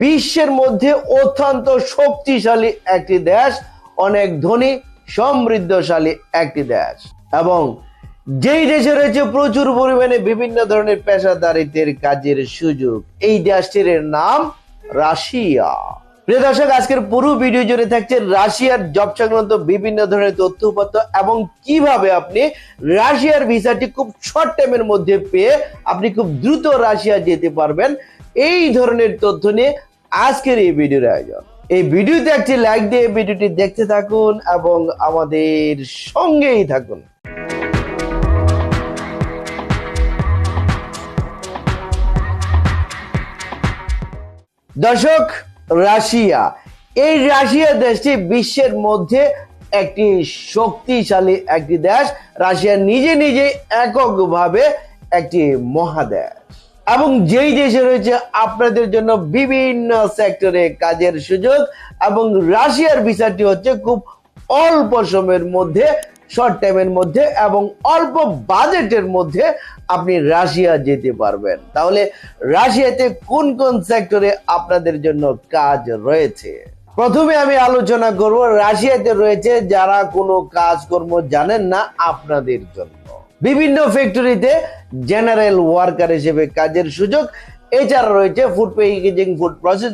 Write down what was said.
বিশ্বের মধ্যে অত্যন্ত শক্তিশালী একটি দেশ, অনেক ধনী, সমৃদ্ধশালী একটি দেশ। এবং যেই দেশে রয়েছে প্রচুর পরিমাণে বিভিন্ন ধরনের পেশাদারিত্বের কাজের সুযোগ, এই দেশটির নাম রাশিয়া। প্রিয় দর্শক, আজকের পুরো ভিডিও জুড়ে থাকছে রাশিয়ার জব সংক্রান্ত বিভিন্ন ধরনের তথ্য উপাত্ত এবং কীভাবে আপনি রাশিয়ার ভিসাটি খুব শর্ট টাইমের মধ্যে পেয়ে আপনি খুব দ্রুত রাশিয়া যেতে পারবেন। এই ধরনের তথ্য নিয়ে আজকের এই ভিডিওর আয়োজন। এই ভিডিওতে একটি লাইক দিয়ে ভিডিওটি দেখতে থাকুন এবং আমাদের সঙ্গেই থাকুন। দর্শক রাশিয়া। এই রাশিয়া দেশটি বিশ্বের মধ্যে একটি শক্তিশালী একটি দেশ। রাশিয়া নিজে নিজে এককভাবে একটি মহাদেশ। এবং যেই দেশে রয়েছে, আপনাদের জন্য বিভিন্ন সেক্টরে কাজের সুযোগ। এবং রাশিয়ার ভিসাটি হচ্ছে, খুব অল্প সময়ের মধ্যে শর্ট টাইমের মধ্যে এবং অল্প বাজেটের মধ্যে আপনি রাশিয়া যেতে পারবেন। তাহলে রাশিয়াতে কোন কোন সেক্টরে আপনাদের জন্য কাজ রয়েছে? প্রথমে আমি আলোচনা করব, রাশিয়াতে রয়েছে যারা কোনো কাজকর্ম জানেন না আপনাদের জন্য। বিভিন্ন ফ্যাক্টরিতে জেনারেল ওয়ার্কার হিসেবে কাজের সুযোগ এছাড়া রয়েছে ফুড প্যাকেজিং ফুড প্রসেসিং